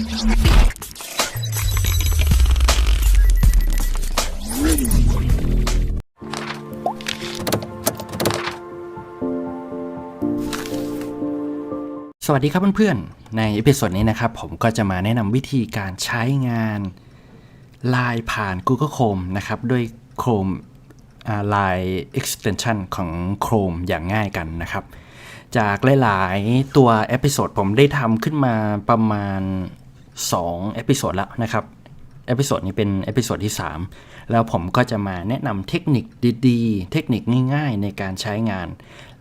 สวัสดีครับเพื่อนๆ ในเอพิโซดนี้นะครับ ผมก็จะมาแนะนำวิธีการใช้งาน Line ผ่าน Google Chrome นะครับ ด้วย Chrome อ่า Line extension ของ Chrome อย่างง่ายกันนะครับ จากหลาย ๆ ตัวเอพิโซดผมได้ทำขึ้นมาประมาณ 2เอพิโซดแล้วนะครับเอพิโซดนี้เป็นเอพิโซดที่ 3 แล้วผมก็จะมาแนะนำเทคนิคดีๆ เทคนิคง่ายๆ ในการใช้งาน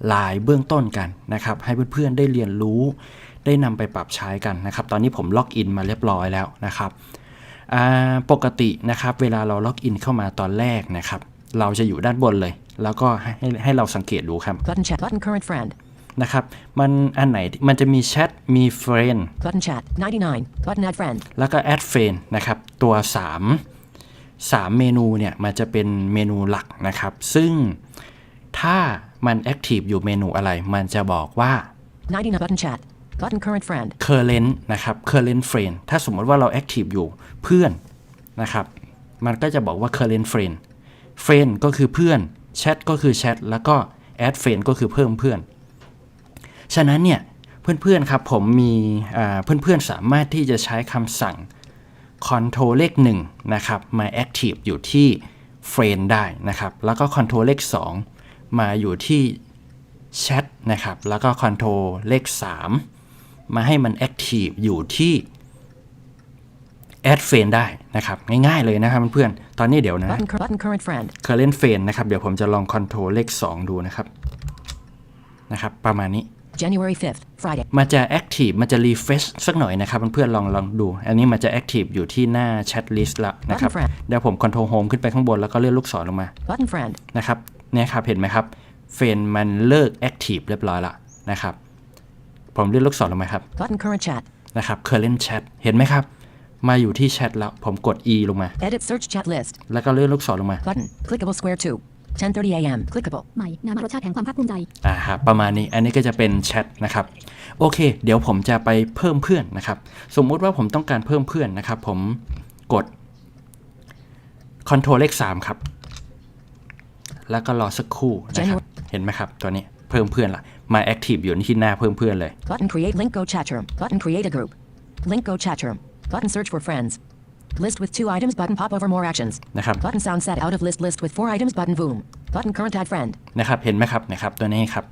ไลน์เบื้องต้นกันนะครับ ให้เพื่อนๆได้เรียนรู้ได้นำไปปรับใช้กันนะครับ ตอนนี้ผมล็อกอินมาเรียบร้อยแล้วนะครับปกตินะครับ เวลาเราล็อกอินเข้ามาตอนแรกนะครับ เราจะอยู่ด้านบนเลย แล้วก็ให้ให้ให้เราสังเกตดูครับ Button chat. Button current friend. นะครับ มันอันไหนมันจะมีแชทมีเฟรน Button chat. 99. Button add friend. แล้วก็ add friend นะครับ ตัว 3 3 เมนูเนี่ย มันจะเป็นเมนูหลักนะครับ ซึ่งถ้ามัน active อยู่เมนูอะไร มันจะบอกว่า 99. Button chat. Button current friend. current นะครับ current friend ถ้าสมมติว่าเรา active อยู่เพื่อนนะครับ มันก็จะบอกว่า current friend friend ก็คือเพื่อน chat ก็คือ chat แล้วก็ add friend ก็คือเพิ่มเพื่อน ฉะนั้นเนี่ยเพื่อนๆครับผมมีอ่าเพื่อนๆสามารถที่จะใช้คำสั่ง Ctrl เลข1นะครับ มา Active อยู่ที่ Friend ได้นะครับ แล้วก็ Ctrl เลข 2 มาอยู่ที่ Chat นะครับ แล้วก็ Ctrl เลข 3 มาให้มัน Active อยู่ที่ Add Friend ได้นะครับ ง่ายๆเลยนะครับเพื่อนๆตอนนี้เดี๋ยวนะ Button, cur- button current friend. Current Friend นะครับ เดี๋ยวผมจะลอง Ctrl เลข 2 ดูนะครับนะครับ ประมาณนี้ January 5th. Friday. มันจะ Active มันจะ Refresh สักหน่อยนะครับเพื่อนๆลองลองดู อันนี้มันจะ Active อยู่ที่หน้า Chat List แล้วนะครับ Button friend เดี๋ยวผม Control Home ขึ้นไปข้างบนแล้วก็เลื่อนลูกศรลงมา Button friend. นะครับเนี่ยครับเห็นไหมครับเฟรนมันเลิก Active เรียบร้อยแล้วนะครับ ผมเลื่อนลูกศรลงมาครับ Button current chat. นะครับ Current Chat เห็นไหมครับ มาอยู่ที่แชทแล้ว ผมกด E ลงมา Edit search chat list. แล้วก็เลื่อนลูกศรลงมา Button. Clickable square 2. 10:30 a.m. Clickable. ใหม่ นามรสชาติแห่งความภาคภูมิใจ อ่าครับประมาณนี้ อันนี้ก็จะเป็นแชทนะครับ โอเค เดี๋ยวผมจะไปเพิ่มเพื่อนนะครับ สมมุติว่าผมต้องการเพิ่มเพื่อนนะครับ ผมกด Ctrl เลข3ครับ แล้วก็รอสักครู่นะครับ เห็นไหมครับ ตัวนี้เพิ่มเพื่อนละมา Active อยู่ที่หน้าเพิ่มเพื่อนเลย Button create link go chat room. Button create a group. Link go chat room. Button search for friends. List with two items. Button pop over more actions. นะครับ Button sound set out of list list with four items. Button boom. Button current add friend. นะครับ เห็นไหมครับนะครับ ตัวนี้ครับ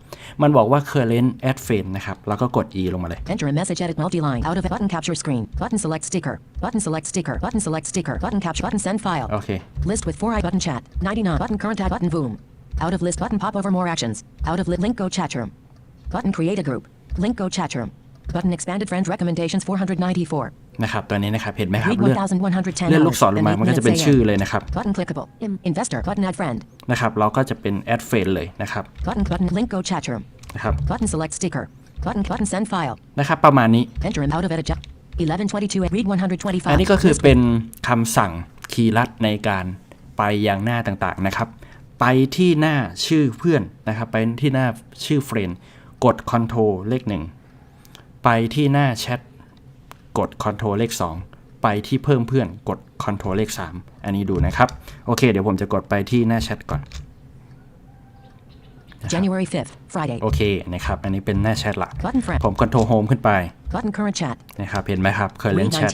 มันบอกว่า current add friend นะครับ แล้วก็กด E ลงมาเลย Enter a message edit multi-line out of it. Button capture screen. Button select sticker. Button select sticker. Button select sticker. Button capture. Button send file. โอเค List with four i button chat. 99 button current add button boom. Out of list button pop over more actions. Out of lit link go chat room. Button create a group. Link go chat room. Button expanded friends recommendations 494. นะครับตัวนี้นะครับเห็นไหมครับ Read เลื่อน1110เลื่อนลูกศรลงมา and มันก็จะ eight เป็น minutes ชื่อ AM. เลยนะครับ Button clickable. M. Investor button add friend. นะครับเราก็จะเป็น add friend เลยนะครับ Button button link go chat room. นะครับ Button select sticker. Button button send file. นะครับประมาณนี้ Enter him out of edit. 1122 read 125. อันนี้ก็คือเป็นคำสั่งคีย์ลัดในการไปยังหน้าต่างๆนะครับ ไปที่หน้าชื่อเพื่อนนะครับ ไปที่หน้าชื่อเฟรนกด Ctrl เลขหนึ่งไปที่หน้าแชท กด Ctrl เลข 2 ไปที่เพิ่มเพื่อนกด Ctrl เลข 3 อันนี้ดูนะครับ โอเค เดี๋ยวผมจะกดไปที่หน้าแชทก่อน January 5th. Friday. โอเคนะครับ อันนี้เป็นหน้าแชทละ Button friend. ผม Ctrl Home ขึ้นไป Button current chat. นะครับ เห็นไหมครับ Current Chat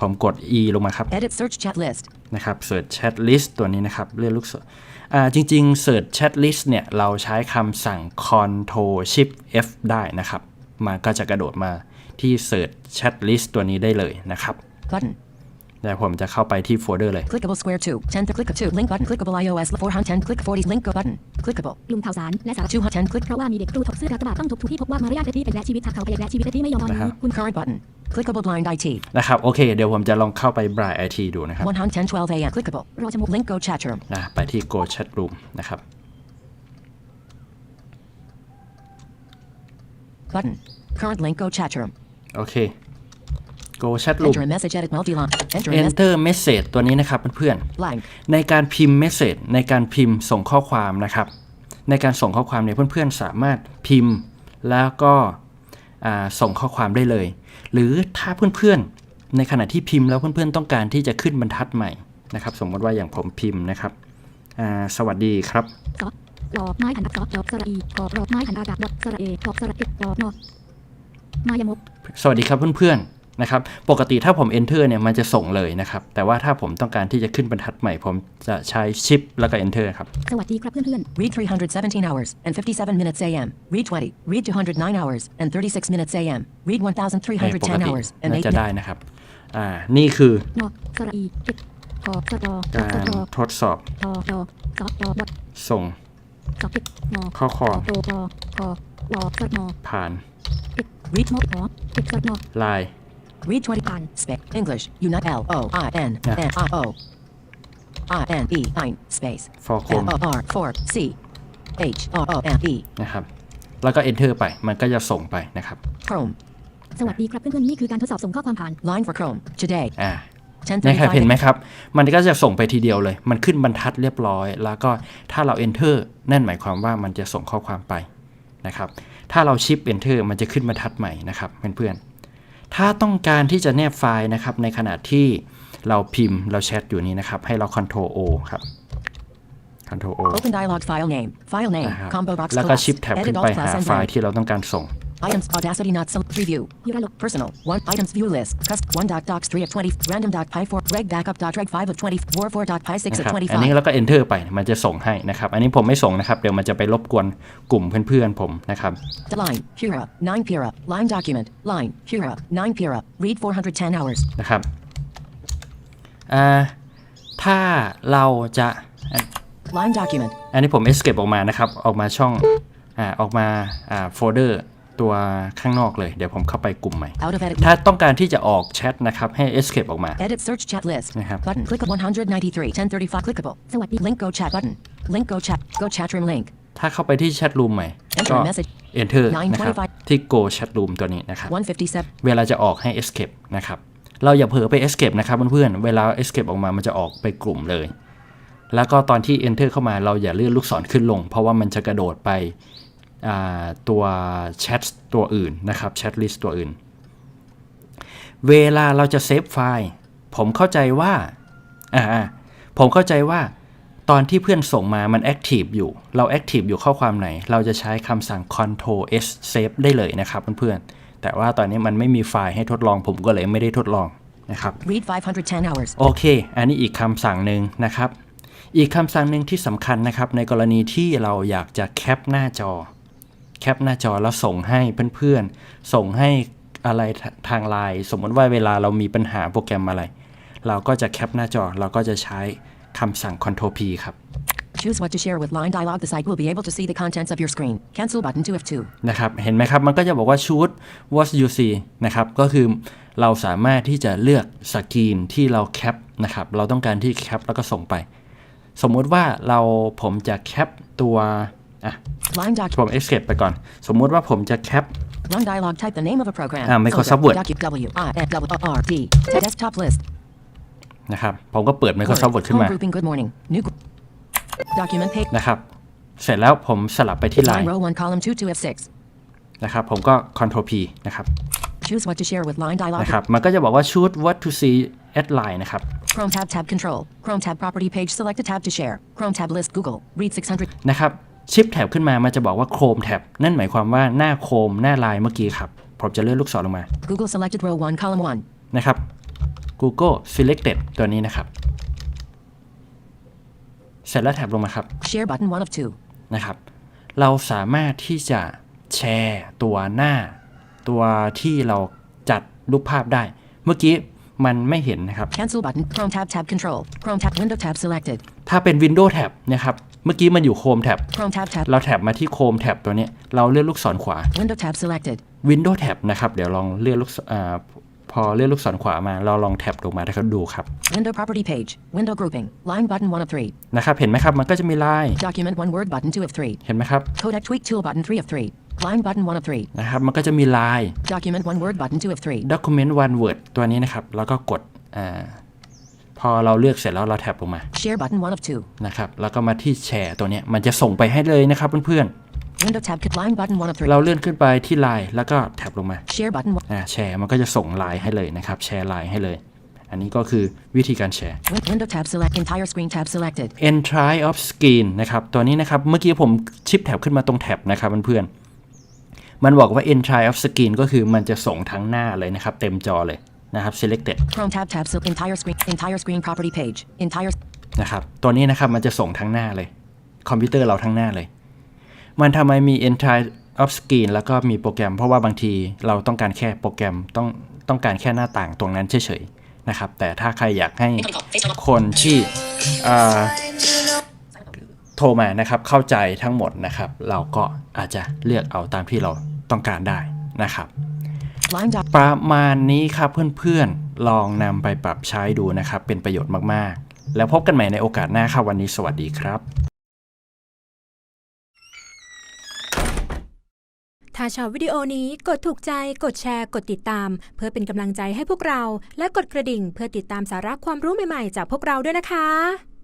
ผมกด E ลงมาครับ Edit search chat list. นะครับ Search Chat List ตัวนี้นะครับ เลื่อนลูกศรอ่าจริงๆ Search Chat List เนี่ย เราใช้คำสั่ง Ctrl Shift F ได้นะครับ มันก็จะกระโดดมา ที่ Search Chat List ตัวนี้ได้เลยนะครับ Button. แต่ผมจะเข้าไปที่โฟลเดอร์เลย Clickable square 2. 10 to click 2. Link button. Clickable iOS 410. Click 40. Link go button. Clickable. กลุ่มข่าวสารและสาระ210 click เพราะว่ามีเด็กครูถกเสื้อกากบาทต้องถูกทุกที่พบว่ามารยาทที่เป็นและชีวิตทักเขาไปและชีวิตที่ไม่ยอมตอนนี้คุณ current button. Clickable blind IT. นะครับโอเค เดี๋ยวผมจะลองเข้าไป Bright IT ดูนะครับ110 12 a.m. Clickable. รอชม Link go chat room. นะไปที่ Go Chat Room นะครับ Button. Current link go chat room. โอเค Go Chat Room Enter a message edit multi-line. Enter a message Enter Message ตัวนี้นะครับเพื่อนๆ blank. ในการพิมพ์เมสเซจในการพิมพ์ส่งข้อความนะครับ ในการส่งข้อความเนี่ยเพื่อนๆ สามารถพิมพ์แล้วก็อ่าส่งข้อความได้เลย หรือถ้าเพื่อนๆ ในขณะที่พิมพ์แล้วเพื่อนๆ ต้องการที่จะขึ้นบรรทัดใหม่นะครับ สมมติว่าอย่างผมพิมพ์นะครับอ่าสวัสดีครับซอรอไม้หันอักษรดอกสระอีกอบรอบไม้หันอากาศดอกสระเอดอกสระเอ็ดดอกนอ มายมกสวัสดีครับเพื่อนๆนะครับ ปกติถ้าผม enter เนี่ยมันจะส่งเลยนะครับ แต่ว่าถ้าผมต้องการที่จะขึ้นบรรทัดใหม่ ผมจะใช้ shift แล้วก็ enter ครับ สวัสดีครับเพื่อน Read 317 hours and 57 minutes AM. Read 20. Read 209 hours and 36 minutes AM. Read ในปก1310ติ hours and น่า8จะ minutes. ได้นะครับ อ่า นี่คือๆนอสระอีเอ็ดกอบสระดอดกาสรระดอทดสอบดอดอซอดอดอส่งซอเอ็ดนอข้อความโดกอคอรอสระนอผ่าน Read มดอเอ็ดสระนอ Line Read 20 on spec English. Unit L O I N Yeah. N I O I N E I space for L Chrome O R 4 C H O O M E นะครับ แล้วก็ enter ไป มันก็จะส่งไปนะครับ Chrome. สวัสดีครับเพื่อนๆนี่คือการทดสอบส่งข้อความผ่าน Line for Chrome. Today. อ่านะครับเห็น10:35ไหมครับ มันก็จะส่งไปทีเดียวเลย มันขึ้นบรรทัดเรียบร้อย แล้วก็ถ้าเรา enter นั่นหมายความว่ามันจะส่งข้อความไปนะครับ ถ้าเราชิป enter มันจะขึ้นบรรทัดใหม่นะครับเพื่อนๆ ถ้าต้องการที่จะแนบไฟล์นะครับในขณะที่เราพิมพ์เราแชทอยู่นี้นะครับ ให้เรา Ctrl O ครับ Ctrl O Open dialog file name. File name. นะครับ Combo box แล้วก็ class. ชิปแท็บ Edit ขึ้น alt ไป class หา and ไฟล์ brand. ที่เราต้องการส่ง Items Audacity not select preview. ยูราโล Personal. One items view list. Cust one dot docs three of twenty. Random dot py four. Reg backup dot reg five of twenty. War four dot py six นะ of ครับ twenty อันนี้ five. เราก็ enter ไปมันจะส่งให้นะครับ อันนี้ผมไม่ส่งนะครับเดี๋ยวมันจะไปรบกวนกลุ่มเพื่อนๆผมนะครับ Line. Pura. Nine Pura. Line document. Line. Pura. Nine Pura. Read four hundred ten hours. นะครับอ่าถ้าเราจะ Line document. อันนี้ผม escape ออกมานะครับ ออกมาช่องอ่าออกมาอ่าโฟลเดอร์ ตัวข้างนอกเลย เดี๋ยวผมเข้าไปกลุ่มใหม่ Out of edit. ถ้าต้องการที่จะออกแชทนะครับ ให้ escape ออกมา Edit search chat list. Yeah. Button. Click of one hundred ninety three. Ten thirty five. Clickable. สวัสดี Link go chat button. Link go chat. Go chat room link. ถ้าเข้าไปที่แชทรูมใหม่ Enter ก็ message. enter นะครับ925ที่ go chat room ตัวนี้นะครับ One fifty seven. เวลาจะออกให้ escape นะครับ เราอย่าเผลอไป escape นะครับเพื่อนๆ เวลา escape ออกมา มันจะออกไปกลุ่มเลย แล้วก็ตอนที่ enter เข้ามา เราอย่าเลื่อนลูกศรขึ้นลง เพราะว่ามันจะกระโดดไป อ่าตัว chat ตัวอื่นนะครับ chat list ตัวอื่น เวลาเราจะเซฟไฟล์ผมเข้าใจว่าอ่าๆผมเข้าใจว่าตอนที่เพื่อนส่งมามัน active อยู่ เรา active อยู่ข้อความไหน เราจะใช้คำสั่ง control s save ได้เลยนะครับเพื่อนๆ แต่ว่าตอนนี้มันไม่มีไฟล์ให้ทดลองผมก็เลยไม่ได้ทดลองนะครับ Read five hundred ten hours. โอเค อันนี้อีกคำสั่งหนึ่งนะครับ อีกคำสั่งหนึ่งที่สำคัญนะครับ ในกรณีที่เราอยากจะแคปหน้าจอ แคปหน้าจอแล้วส่งให้เพื่อนๆ ส่งให้อะไรทางไลน์สมมติว่าเวลาเรามีปัญหาโปรแกรมอะไร เราก็จะแคปหน้าจอเราก็จะใช้คำสั่ง Ctrl P ครับ Choose what to share with line dialog. The site will be able to see the contents of your screen. Cancel button 2 F2. นะครับ เห็นไหมครับ มันก็จะบอกว่า shoot what you see นะครับ ก็คือเราสามารถที่จะเลือกสกรีนที่เราแคปนะครับ เราต้องการที่แคปแล้วก็ส่งไป สมมุติว่าเราผมจะแคปตัวอะ Line doc. ผม escape ไปก่อน สมมุติว่าผมจะแคป Line dialog. Type the name of a program. Ah, Microsoft Filter. Word. Docu W I N W O R D. Desktop list. นะครับ ผมก็เปิด Microsoft Word ขึ้น Home มา grouping. Good morning. New. gr- Document page. นะครับ เสร็จแล้วผมสลับไปที่ Line Line row 1 column 2 2 F6. นะครับ ผมก็ Ctrl P นะครับ Choose what to share with line dialog. นะครับ มันก็จะบอกว่า shoot what to see at line นะครับ Chrome tab tab control. Chrome tab property page. Select a tab to share. Chrome tab list Google. Read 600. นะครับ ชิปแท็บขึ้นมามันจะบอกว่า Chrome tab นั่นหมายความว่าหน้าโคมหน้าไลน์เมื่อกี้ครับ ผมจะเลื่อนลูกศรลงมา Google selected row 1 column 1. นะครับ Google selected ตัวนี้นะครับ เสร็จแล้วแท็บลงมาครับ Share button 1 of 2. นะครับ เราสามารถที่จะแชร์ตัวหน้า ตัวที่เราจัดรูปภาพได้ เมื่อกี้มันไม่เห็นนะครับ Cancel button. Chrome tab tab control. Chrome tab window tab selected. ถ้าเป็น Windows tab นะครับ เมื่อกี้มันอยู่ Chrome tab Chrome tab tab. เราแท็บมาที่ Chrome tab ตัวเนี้ยเราเลื่อนลูกศรขวา Window tab selected. Windows tab นะครับ เดี๋ยวลองเลื่อนลูกศรอ่าพอเลื่อนลูกศรขวามา เราลองแท็บลงมาให้เขาดูครับ Window property page. Window grouping. Line button 1 of 3. นะครับ เห็นไหมครับ มันก็จะมีลาย Document 1 word button 2 of 3. เห็นไหมครับ Codec tweak tool button 3 of 3. Line button 1 of 3. นะครับ มันก็จะมีลาย Document 1 word button 2 of 3. document one word ตัวนี้นะครับ แล้วก็กดอาพ อเราเลือกเสร็จแล้วเราแท็บลงมา Share button 1 of 2. นะครับ แล้วก็มาที่แชร์ตัวเนี้ยมันจะส่งไปให้เลยนะครับเพื่อน Window tab. Line button 1 of 3. เราเลื่อนขึ้นไปที่ไลน์แล้วก็แท็บลงมา Share button. อ่าแชร์มันก็จะส่งไลน์ให้เลยนะครับ แชร์ไลน์ให้เลย อันนี้ก็คือวิธีการแชร์ Win- Window tab. Select entire screen tab selected. entry of screen นะครับ ตัวนี้นะครับ เมื่อกี้ผมชิปแท็บขึ้นมาตรงแท็บนะครับเพื่อนๆมันบอกว่า entry of screen ก็คือมันจะส่งทั้งหน้าเลยนะครับ เต็มจอเลย นะครับ selected Chrome tab tab. So entire screen. Entire screen property page. Entire. นะครับ ตัวนี้นะครับมันจะส่งทั้งหน้าเลย คอมพิวเตอร์เราทั้งหน้าเลย มันทำไมมี entry of screen แล้วก็มีโปรแกรม เพราะว่าบางทีเราต้องการแค่โปรแกรมต้องต้องการแค่หน้าต่างตรงนั้นเฉยๆนะครับ แต่ถ้าใครอยากให้คนที่อ่าโทรมานะครับ เข้าใจทั้งหมดนะครับ เราก็อาจจะเลือกเอาตามที่เราต้องการได้นะครับ Line dot. ประมาณนี้ครับเพื่อนๆ ลองนำไปปรับใช้ดูนะครับ เป็นประโยชน์มากๆ แล้วพบกันใหม่ในโอกาสหน้าครับวันนี้สวัสดีครับ ถ้าชอบวิดีโอนี้กดถูกใจ กดแชร์ กดติดตาม เพื่อเป็นกำลังใจให้พวกเรา และกดกระดิ่งเพื่อติดตามสาระความรู้ใหม่ๆ จากพวกเราด้วยนะคะ